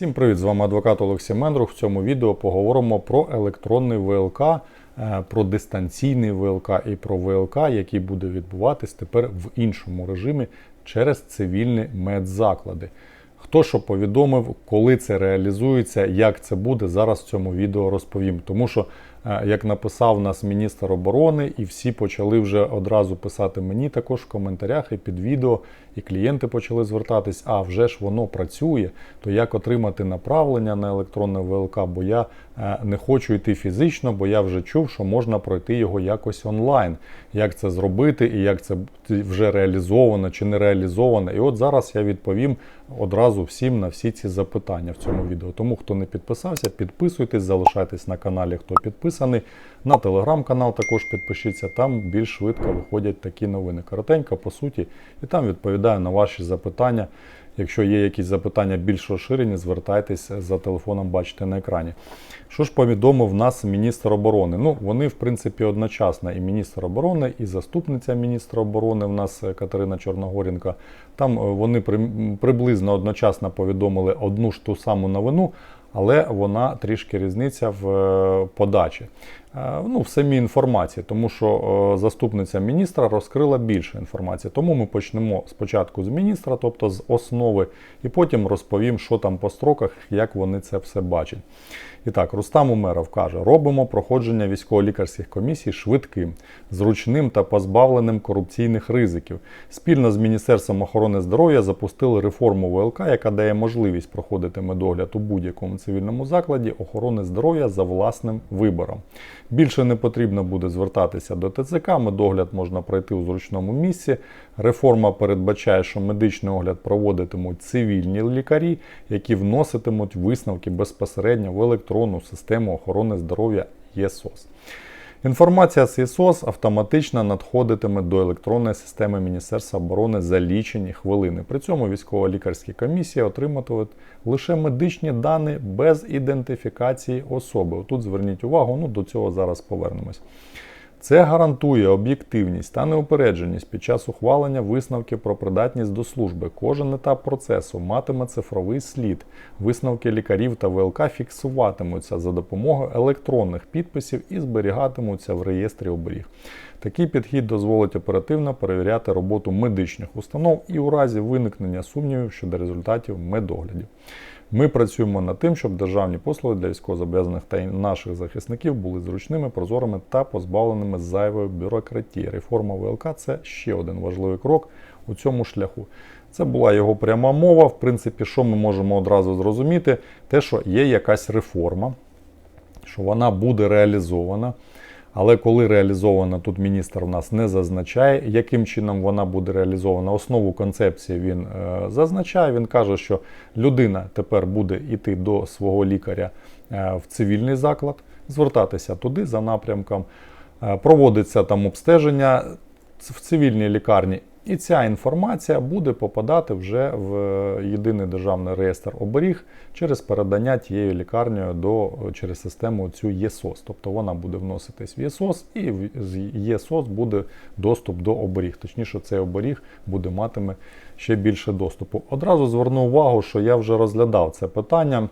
Всім привіт! З вами адвокат Олексій Мендрух. В цьому відео поговоримо про електронний ВЛК, е, про дистанційний ВЛК і про ВЛК, який буде відбуватись тепер в іншому режимі через цивільні медзаклади. Хто що повідомив, коли це реалізується, як це буде, зараз в цьому відео розповім. Тому що, як написав нас міністр оборони, і всі почали вже одразу писати мені також в коментарях і під відео, і клієнти почали звертатись, а вже ж воно працює, то як отримати направлення на електронне ВЛК, бо я е, не хочу йти фізично, бо я вже чув, що можна пройти його якось онлайн. Як це зробити і як це вже реалізовано чи не реалізовано. І от зараз я відповім одразу всім на всі ці запитання в цьому відео. Тому хто не підписався, підписуйтесь, залишайтесь на каналі, хто підписаний. На телеграм-канал також підпишіться, там більш швидко виходять такі новини. Коротенько, по суті, і там відповідаю на ваші запитання. Якщо є якісь запитання більш розширені, звертайтесь за телефоном, бачите на екрані. Що ж повідомив нас міністр оборони? Ну, вони, в принципі, одночасно і міністр оборони, і заступниця міністра оборони в нас е, Катерина Чорногорінка. Там е, вони при- приблизно одночасно повідомили одну ж ту саму новину, але вона трішки різниця в е, подачі. Е, Ну, в самій інформації, тому що е, заступниця міністра розкрила більше інформації. Тому ми почнемо спочатку з міністра, тобто з основи, і потім розповім, що там по строках, як вони це все бачать. І так, Рустам Умеров каже: робимо проходження військово-лікарських комісій швидким, зручним та позбавленим корупційних ризиків. Спільно з Міністерством охорони здоров'я запустили реформу ВЛК, яка дає можливість проходити медогляд у будь-якому цивільному закладі охорони здоров'я за власним вибором. Більше не потрібно буде звертатися до ТЦК, медогляд можна пройти у зручному місці. Реформа передбачає, що медичний огляд проводитимуть цивільні лікарі, які вноситимуть висновки безпосередньо в електронну систему охорони здоров'я ЄСОС. Інформація з ЄСОС автоматично надходитиме до електронної системи Міністерства оборони за лічені хвилини. При цьому військово-лікарські комісії отриматимуть лише медичні дані без ідентифікації особи. Тут зверніть увагу, ну до цього зараз повернемось. Це гарантує об'єктивність та неупередженість під час ухвалення висновків про придатність до служби. Кожен етап процесу матиме цифровий слід. Висновки лікарів та ВЛК фіксуватимуться за допомогою електронних підписів і зберігатимуться в реєстрі оберіг. Такий підхід дозволить оперативно перевіряти роботу медичних установ і у разі виникнення сумнівів щодо результатів медоглядів. Ми працюємо над тим, щоб державні послуги для військовозобов'язаних та наших захисників були зручними, прозорими та позбавленими зайвої бюрократії. Реформа ВЛК це ще один важливий крок у цьому шляху. Це була його пряма мова. В принципі, що ми можемо одразу зрозуміти, те, що є якась реформа, що вона буде реалізована. Але коли реалізована, тут міністр у нас не зазначає, яким чином вона буде реалізована. Основу концепції він е, зазначає. Він каже, що людина тепер буде йти до свого лікаря е, в цивільний заклад, звертатися туди за напрямком, е, проводиться там обстеження в цивільній лікарні. І ця інформація буде попадати вже в єдиний державний реєстр оберіг через передання тією лікарнею до через систему цю ЄСОС. Тобто вона буде вноситись в ЄСОС, і з ЄСОС буде доступ до оберіг. Точніше, цей оберіг буде матиме ще більше доступу. Одразу зверну увагу, що я вже розглядав це питання.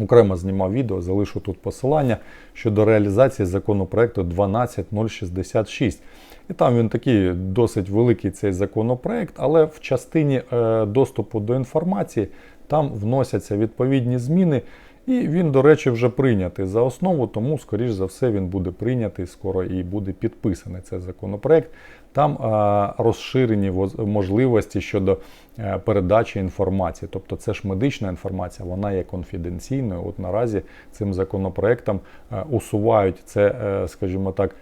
Окремо знімав відео, залишу тут посилання щодо реалізації законопроекту 12066. І там він такий досить великий цей законопроект, але в частині е, доступу до інформації там вносяться відповідні зміни. І він, до речі, вже прийнятий за основу, тому, скоріш за все, він буде прийнятий скоро і буде підписаний цей законопроект. Там е, розширені можливості щодо е, передачі інформації. Тобто це ж медична інформація, вона є конфіденційною. От наразі цим законопроектом е, усувають це, е, скажімо так,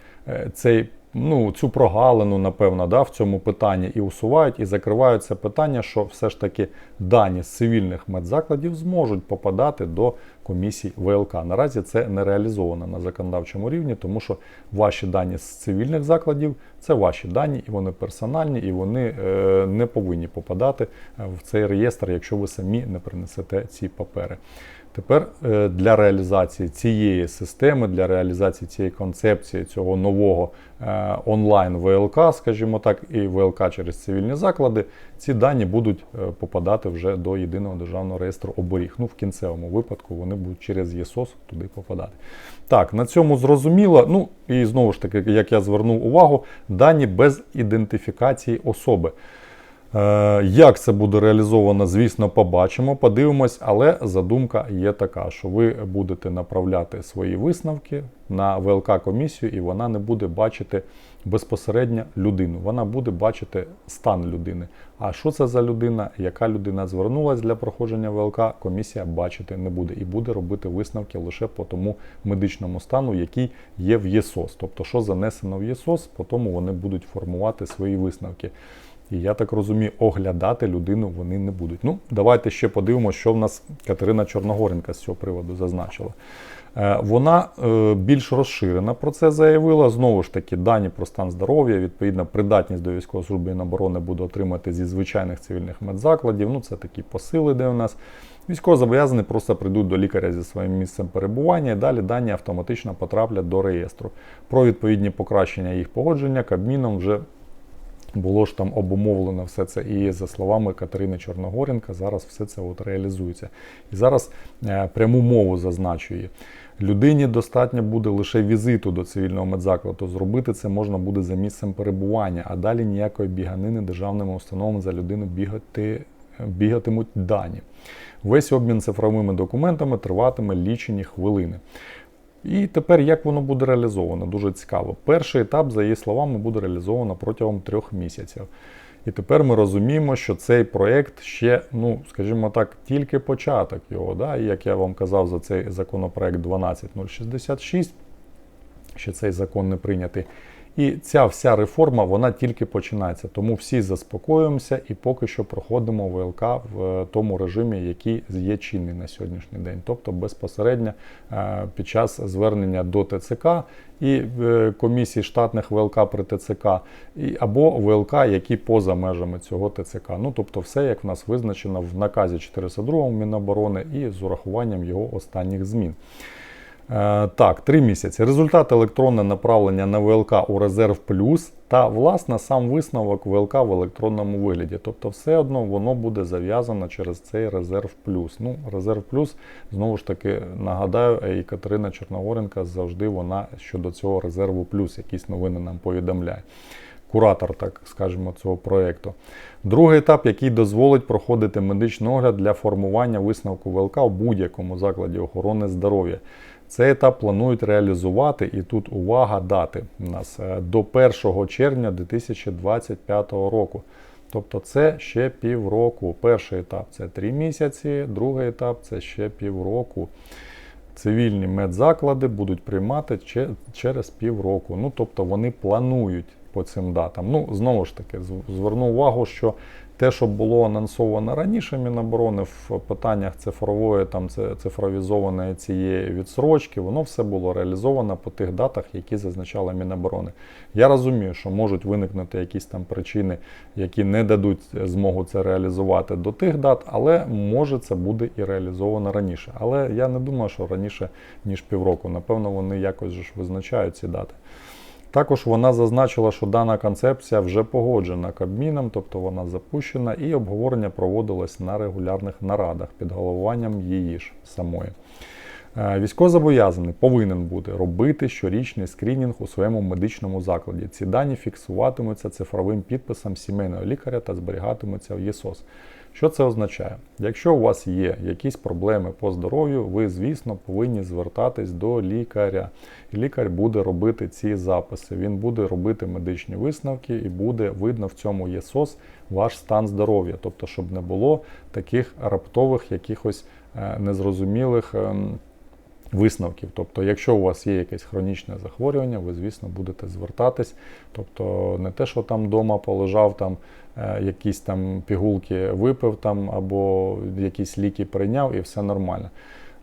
цей. Ну, цю прогалину, напевно, да, в цьому питанні і усувають, і закривають це питання, що все ж таки дані з цивільних медзакладів зможуть попадати до комісій ВЛК. Наразі це не реалізовано на законодавчому рівні, тому що ваші дані з цивільних закладів це ваші дані, і вони персональні, і вони е, не повинні попадати в цей реєстр, якщо ви самі не принесете ці папери. Тепер е, для реалізації цієї системи, для реалізації цієї концепції цього нового е, онлайн ВЛК, скажімо так, і ВЛК через цивільні заклади, ці дані будуть е, попадати вже до єдиного державного реєстру оборіг. Ну, в кінцевому випадку вони будуть через ЄСОС туди попадати. Так, на цьому зрозуміло. Ну і знову ж таки, як я звернув увагу, дані без ідентифікації особи. Е, Як це буде реалізовано, звісно, побачимо, подивимось, але задумка є така, що ви будете направляти свої висновки на ВЛК комісію, і вона не буде бачити безпосередньо людину. Вона буде бачити стан людини. А що це за людина, яка людина звернулася для проходження ВЛК, комісія бачити не буде і буде робити висновки лише по тому медичному стану, який є в ЄСОС. Тобто, що занесено в ЄСОС, по тому вони будуть формувати свої висновки. І я так розумію, оглядати людину вони не будуть. Ну, давайте ще подивимося, що в нас Катерина Чорногоренка з цього приводу зазначила. Е, Вона е, більш розширена про це заявила. Знову ж таки, дані про стан здоров'я, відповідно, придатність до військової служби і оборони буде отримати зі звичайних цивільних медзакладів. Ну, це такі посили, де у нас. Військовозобов'язані просто прийдуть до лікаря зі своїм місцем перебування і далі дані автоматично потраплять до реєстру. Про відповідні покращення їх погодження Кабміном вже було ж там обумовлено все це. І за словами Катерини Чорногоренка, зараз все це от реалізується. І зараз е, пряму мову зазначує. Людині достатньо буде лише візиту до цивільного медзакладу. Зробити це можна буде за місцем перебування, а далі ніякої біганини державними установами за людину бігати, бігатимуть дані. Весь обмін цифровими документами триватиме лічені хвилини. І тепер як воно буде реалізовано? Дуже цікаво. Перший етап, за її словами, буде реалізовано протягом трьох місяців. І тепер ми розуміємо, що цей проєкт ще, ну, скажімо так, тільки початок його. Да? І як я вам казав за цей законопроект 12066, ще цей закон не прийнятий. І ця вся реформа вона тільки починається. Тому всі заспокоюємося і поки що проходимо ВЛК в тому режимі, який є чинний на сьогоднішній день, тобто безпосередньо е, під час звернення до ТЦК і е, комісії штатних ВЛК при ТЦК, або ВЛК, які поза межами цього ТЦК. Ну тобто, все як в нас визначено в наказі 402 Міноборони і з урахуванням його останніх змін. Е, Так, три місяці. Результат електронне направлення на ВЛК у резерв плюс та, власне, сам висновок ВЛК в електронному вигляді. Тобто, все одно воно буде зав'язано через цей резерв плюс. Ну, резерв плюс, знову ж таки, нагадаю, і Катерина Чорногоренка завжди вона щодо цього резерву плюс якісь новини нам повідомляє. Куратор, так скажемо, цього проєкту. Другий етап, який дозволить проходити медичний огляд для формування висновку ВЛК в будь-якому закладі охорони здоров'я. Цей етап планують реалізувати, і тут увага дати у нас е, до 1 червня 2025 року. Тобто це ще півроку. Перший етап це 3 місяці, другий етап це ще півроку. Цивільні медзаклади будуть приймати через півроку. Ну, тобто вони планують по цим датам. Ну, знову ж таки, зверну увагу, що те, що було анонсовано раніше Міноборони в питаннях цифрової, там цифровізованої цієї відсрочки, воно все було реалізовано по тих датах, які зазначала Міноборони. Я розумію, що можуть виникнути якісь там причини, які не дадуть змогу це реалізувати до тих дат, але може це буде і реалізовано раніше. Але я не думаю, що раніше ніж півроку. Напевно, вони якось ж визначають ці дати. Також вона зазначила, що дана концепція вже погоджена Кабміном, тобто вона запущена, і обговорення проводилось на регулярних нарадах під головуванням її ж самої. Е, Військовозобов'язаний повинен бути робити щорічний скринінг у своєму медичному закладі. Ці дані фіксуватимуться цифровим підписом сімейного лікаря та зберігатимуться в ЄСОС. Що це означає? Якщо у вас є якісь проблеми по здоров'ю, ви, звісно, повинні звертатись до лікаря. Лікар буде робити ці записи. Він буде робити медичні висновки і буде видно в цьому ЄСОС ваш стан здоров'я, тобто, щоб не було таких раптових якихось е, незрозумілих. Висновків. Тобто, якщо у вас є якесь хронічне захворювання, ви, звісно, будете звертатись. Тобто, не те, що там вдома полежав, там е, якісь там пігулки випив там, або якісь ліки прийняв, і все нормально.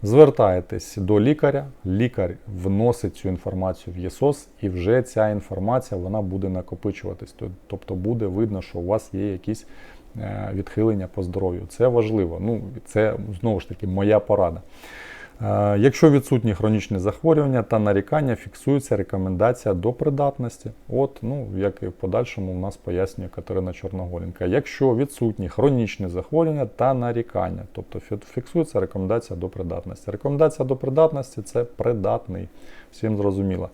Звертаєтесь до лікаря, лікар вносить цю інформацію в ЄСОС, і вже ця інформація вона буде накопичуватись. Тобто буде видно, що у вас є якісь е, відхилення по здоров'ю. Це важливо. Ну, Це знову ж таки моя порада. Е, Якщо відсутні хронічні захворювання та нарікання, фіксується рекомендація до придатності. От, ну, як і в подальшому у нас пояснює Катерина Чорногорінка. Якщо відсутні хронічні захворювання та нарікання, тобто фіксується рекомендація до придатності. Рекомендація до придатності це придатний. Всім зрозуміло.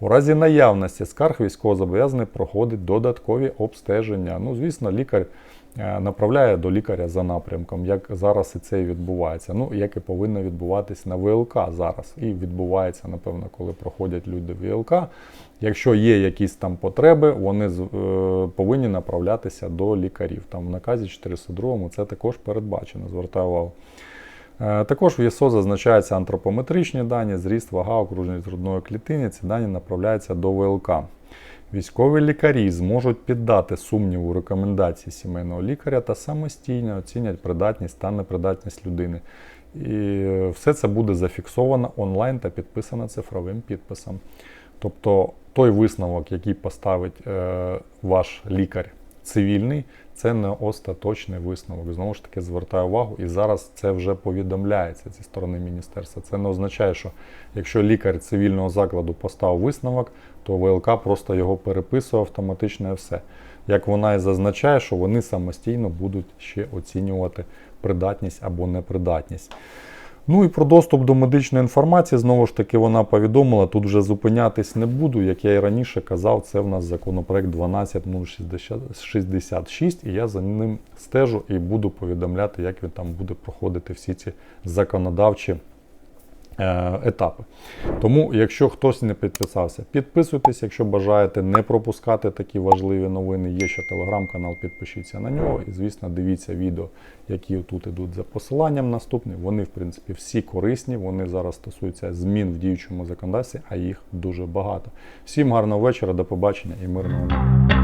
У разі наявності скарг військовозобов'язаний проходить додаткові обстеження. Ну, звісно, лікар направляє до лікаря за напрямком, як зараз і це відбувається. Ну, як і повинно відбуватись на ВЛК зараз. І відбувається, напевно, коли проходять люди ВЛК. Якщо є якісь там потреби, вони е, повинні направлятися до лікарів. Там в наказі 402 це також передбачено. Звертаю увагу. Е, Також в ЄСО зазначаються антропометричні дані, зріст, вага, окружність грудної клітини. Ці дані направляються до ВЛК. Військові лікарі зможуть піддати сумніву рекомендації сімейного лікаря та самостійно оцінять придатність та непридатність людини. І все це буде зафіксовано онлайн та підписано цифровим підписом. Тобто той висновок, який поставить е, ваш лікар цивільний, це не остаточний висновок. Знову ж таки, звертаю увагу, і зараз це вже повідомляється зі сторони міністерства. Це не означає, що якщо лікар цивільного закладу поставив висновок, то ВЛК просто його переписує автоматично і все. Як вона і зазначає, що вони самостійно будуть ще оцінювати придатність або непридатність. Ну і про доступ до медичної інформації, знову ж таки, вона повідомила, тут вже зупинятись не буду. Як я і раніше казав, це в нас законопроект 12066, і я за ним стежу і буду повідомляти, як він там буде проходити всі ці законодавчі етапи. Тому, якщо хтось не підписався, підписуйтесь, якщо бажаєте не пропускати такі важливі новини. Є ще телеграм-канал, підпишіться на нього. І, звісно, дивіться відео, які тут ідуть за посиланням наступні. Вони, в принципі, всі корисні. Вони зараз стосуються змін в діючому законодавстві, а їх дуже багато. Всім гарного вечора, до побачення і мирного.